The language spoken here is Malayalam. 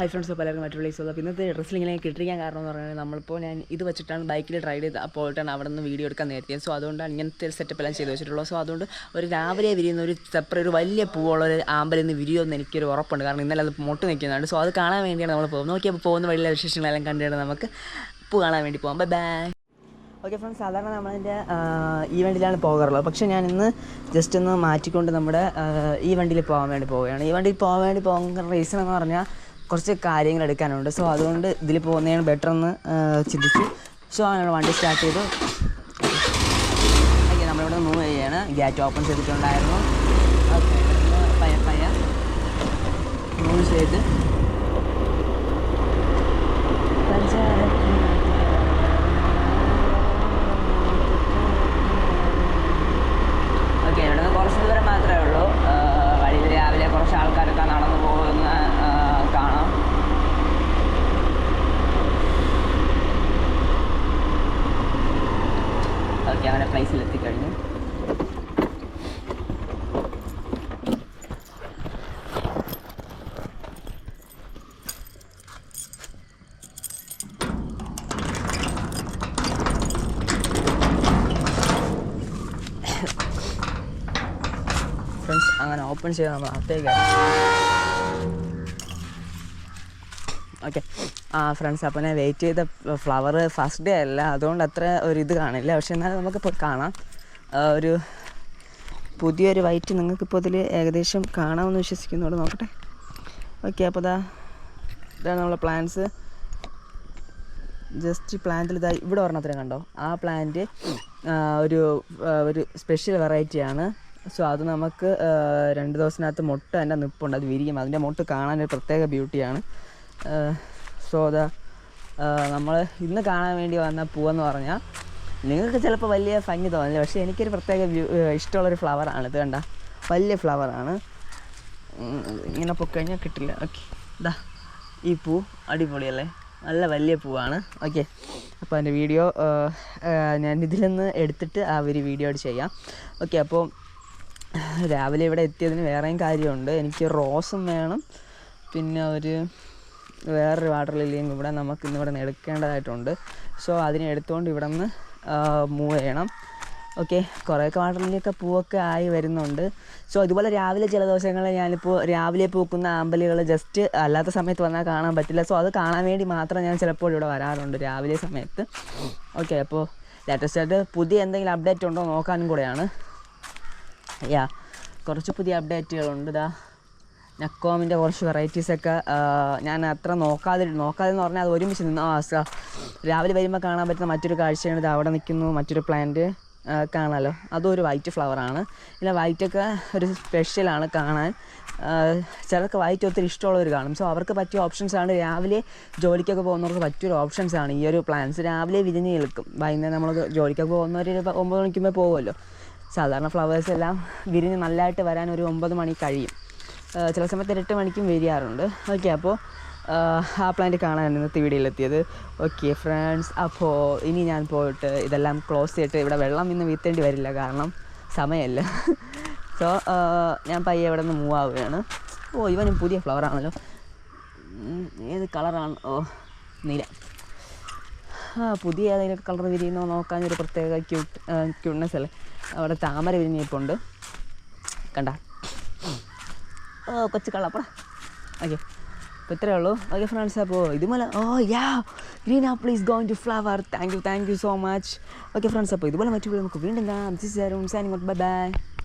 ഹൈ ഫ്രണ്ട്സ് പലർക്കും മറ്റുള്ള മറ്റു പ്ലേസ് അപ്പോൾ ഇന്നത്തെ ഡ്രസ്സിൽ ഇങ്ങനെ കിട്ടിരിക്കാൻ കാരണം എന്ന് പറഞ്ഞാൽ നമ്മളിപ്പോൾ ഞാൻ ഇത് വെച്ചിട്ടാണ് ബൈക്കിൽ റൈഡ് ചെയ്ത് പോയിട്ടാണ് അവിടെ നിന്ന് വീഡിയോ എടുക്കാൻ നേരത്തെ. സോ അതുകൊണ്ടാണ് ഇങ്ങനത്തെ ഒരു സെറ്റപ്പ് എല്ലാം ചെയ്ത് വെച്ചിട്ടുള്ളത്. സോ അതുകൊണ്ട് ഒരു രാവിലെ വിരിയുന്ന ഒരു സെപ്പറേറ്റ് ഒരു വലിയ പൂവുള്ള ഒരു ആമ്പലിൽ നിന്ന് വിരിയുമെന്ന് എനിക്കൊരു ഉറപ്പുണ്ട്. കാരണം ഇന്നലെ അത് മുട്ട് നിൽക്കുന്നുണ്ട് സോ അത് കാണാൻ വേണ്ടിയാണ് നമ്മൾ പോകുന്നത്. നോക്കിയപ്പോൾ പോകുന്ന വഴിയിലെ വിശേഷങ്ങളെല്ലാം കണ്ടിട്ട് നമുക്ക് പൂ കാണാൻ വേണ്ടി പോകാം. ബൈ ബൈ ഓക്കെ ഫ്രണ്ട്സ് സാധാരണ നമ്മളതിന്റെ ഈ വണ്ടിയിലാണ് പോകാറുള്ളത്. പക്ഷേ ഞാൻ ഇന്ന് ജസ്റ്റ് ഒന്ന് മാറ്റിക്കൊണ്ട് നമ്മുടെ ഈ വണ്ടിയിൽ പോകാൻ വേണ്ടി പോവുകയാണ്. ഈ വണ്ടിയിൽ പോകാൻ വേണ്ടി പോകുന്ന റീസൺ എന്ന് പറഞ്ഞാൽ കുറച്ച് കാര്യങ്ങൾ എടുക്കാനുണ്ട്. സോ അതുകൊണ്ട് ഇതിൽ പോകുന്നതാണ് ബെറ്റർ എന്ന് ചിന്തിച്ചു. സോ അങ്ങനെ വണ്ടി സ്റ്റാർട്ട് ചെയ്തു. ഓക്കെ നമ്മളിവിടെ മൂവ് ചെയ്യാണ്. ഗേറ്റ് ഓപ്പൺ ചെയ്തിട്ടുണ്ടായിരുന്നു. ഓക്കെ പയ്യ പയ്യ മൂവ് ചെയ്ത് ഓക്കെ ഇവിടെ നിന്ന് കുറച്ച് ദൂരം മാത്രമേ ഉള്ളൂ വഴിയിൽ രാവിലെ കുറച്ച് ആൾക്കാരൊക്കെ നടന്നു പോകുന്ന ആ, കാണാം ഓക്കെ അങ്ങനെ പ്ലേസിൽ എത്തിക്കഴിഞ്ഞു ഫ്രണ്ട്സ് അങ്ങനെ ഓപ്പൺ ചെയ്ത് നമ്മൾ അകത്തേക്ക് ഓക്കെ. ആ ഫ്രണ്ട്സ് അപ്പം ഞാൻ വെയിറ്റ് ചെയ്ത ഫ്ലവർ ഫസ്റ്റ് ഡേ അല്ല. അതുകൊണ്ട് അത്ര ഒരു ഇത് കാണില്ല. പക്ഷെ എന്നാലും നമുക്കിപ്പോൾ കാണാം. ഒരു പുതിയൊരു വൈറ്റ് നിങ്ങൾക്കിപ്പോൾ ഇതിൽ ഏകദേശം കാണാമെന്ന് വിശ്വസിക്കുന്നുണ്ട് നോക്കട്ടെ. ഓക്കെ അപ്പോൾ ഇതാ ഇതാണ് നമ്മളെ പ്ലാന്റ്സ് ജസ്റ്റ് പ്ലാന്റിൽ ഇതാ ഇവിടെ ഒരെണ്ണത്തിന് കണ്ടോ? ആ പ്ലാന്റ് ഒരു ഒരു സ്പെഷ്യൽ വെറൈറ്റിയാണ് സോ അത് നമുക്ക് രണ്ട് ദിവസത്തിനകത്ത് മുട്ട അതിന്റെ നിപ്പുണ്ട്. അത് വിരിയും. അതിന്റെ മുട്ട് കാണാൻ ഒരു പ്രത്യേക ബ്യൂട്ടിയാണ് സോ അതാ നമ്മൾ ഇന്ന് കാണാൻ വേണ്ടി വന്ന പൂവെന്ന് പറഞ്ഞാൽ നിങ്ങൾക്ക് ചിലപ്പോൾ വലിയ ഭംഗി തോന്നില്ല. പക്ഷേ എനിക്കൊരു പ്രത്യേക ഇഷ്ടമുള്ളൊരു ഫ്ലവറാണ്. ഇത് കണ്ട വലിയ ഫ്ലവറാണ്. ഇങ്ങനെ പൊക്കഴിഞ്ഞാൽ കിട്ടില്ല. ഓക്കെ ഇതാ ഈ പൂ അടിപൊളിയല്ലേ? നല്ല വലിയ പൂവാണ്. ഓക്കെ അപ്പോൾ അതിന്റെ വീഡിയോ ഞാൻ ഇതിൽ നിന്ന് എടുത്തിട്ട് ആ ഒരു വീഡിയോ ആയിട്ട് ചെയ്യാം. ഓക്കെ അപ്പോൾ രാവിലെ ഇവിടെ എത്തിയതിന് വേറെയും കാര്യമുണ്ട്. എനിക്ക് റോസും വേണം. പിന്നെ ഒരു വേറൊരു വാട്ടർ ലില്ലിയും ഇവിടെ നമുക്ക് ഇന്ന് ഇവിടെ നിന്ന് എടുക്കേണ്ടതായിട്ടുണ്ട്. സോ അതിനെ എടുത്തുകൊണ്ട് ഇവിടെ നിന്ന് മൂവ് ചെയ്യണം. ഓക്കെ കുറേയൊക്കെ വാട്ടർ ലില്ലിയൊക്കെ പൂവൊക്കെ ആയി വരുന്നുണ്ട്. സോ ഇതുപോലെ രാവിലെ ചില ദിവസങ്ങളിൽ ഞാനിപ്പോൾ രാവിലെ പൂക്കുന്ന ആമ്പലുകൾ ജസ്റ്റ് അല്ലാത്ത സമയത്ത് വന്നാൽ കാണാൻ പറ്റില്ല. സോ അത് കാണാൻ വേണ്ടി മാത്രം ഞാൻ ചിലപ്പോൾ ഇവിടെ വരാറുണ്ട് രാവിലെ സമയത്ത്. ഓക്കെ അപ്പോൾ ലേറ്റസ്റ്റ് ആയിട്ട് പുതിയ എന്തെങ്കിലും അപ്ഡേറ്റ് ഉണ്ടോ നോക്കാനും കൂടെയാണ്. യാ കുറച്ച് പുതിയ അപ്ഡേറ്റുകളുണ്ട് ഇതാ നക്കോമിന്റെ കുറച്ച് വെറൈറ്റീസൊക്കെ ഞാൻ അത്ര നോക്കാതെ നോക്കാതെ എന്ന് പറഞ്ഞാൽ അത് ഒരുമിച്ച് നിന്ന് ആ രാവിലെ വരുമ്പോൾ കാണാൻ പറ്റുന്ന മറ്റൊരു കാഴ്ചയാണ് ഇത്. അവിടെ നിൽക്കുന്നു മറ്റൊരു പ്ലാന്റ് കാണാമല്ലോ അതും ഒരു വൈറ്റ് ഫ്ലവറാണ് പിന്നെ വൈറ്റൊക്കെ ഒരു സ്പെഷ്യലാണ് കാണാൻ. ചിലർക്ക് വൈറ്റ് ഒത്തിരി ഇഷ്ടമുള്ളവർ കാണും. സോ അവർക്ക് പറ്റിയ ഓപ്ഷൻസാണ് രാവിലെ ജോലിക്കൊക്കെ പോകുന്നവർക്ക് പറ്റിയൊരു ഓപ്ഷൻസാണ് ഈ ഒരു പ്ലാൻസ് രാവിലെ വിരിഞ്ഞ് നിൽക്കും. വൈകുന്നേരം നമ്മൾ ജോലിക്കൊക്കെ പോകുന്നവർ ഒമ്പത് മണിക്കുമ്പോൾ പോകുമല്ലോ. സാധാരണ ഫ്ലവേഴ്സ് എല്ലാം വിരിഞ്ഞ് നല്ലതായിട്ട് വരാൻ ഒരു ഒമ്പത് മണി കഴിയും. ചില സമയത്ത് എട്ട് മണിക്കും വരികയാറുണ്ട് ഓക്കെ അപ്പോൾ ആ പ്ലാന്റ് കാണാനാണ് ഇന്നത്തെ വീഡിയോയിലെത്തിയത് ഓക്കെ ഫ്രണ്ട്സ് അപ്പോൾ ഇനി ഞാൻ പോയിട്ട് ഇതെല്ലാം ക്ലോസ് ചെയ്തിട്ട് ഇവിടെ വെള്ളം ഇന്ന് വീത്തേണ്ടി വരില്ല കാരണം സമയമല്ല. സോ ഞാൻ പയ്യെ ഇവിടെ നിന്ന് മൂവ് ആവുകയാണ്. ഓ ഇവനും പുതിയ ഫ്ലവറാണല്ലോ ഏത് കളറാണ് ഓ നീല. ആ പുതിയ ഏതെങ്കിലും കളർ വിരിയുന്നോ നോക്കാൻ ഒരു പ്രത്യേക ക്യൂട്ട് ക്യൂട്ട്നെസ് അല്ലേ? അവിടെ താമര വിരിഞ്ഞിപ്പുണ്ട് കണ്ട? ഓ കൊച്ചു കള്ളപ്പട. ഓക്കെ. അപ്പോൾ ഇത്രയേ ഉള്ളൂ. ഓക്കെ ഫ്രണ്ട്സ് അപ്പോൾ ഇതുപോലെ ഓ yeah. Green ah please going to flower thank you thank you so much okay friends അപ്പോൾ ഇതുപോലെ മറ്റു നമുക്ക് വീണ്ടും കാണാം. This is Arun signing bye bye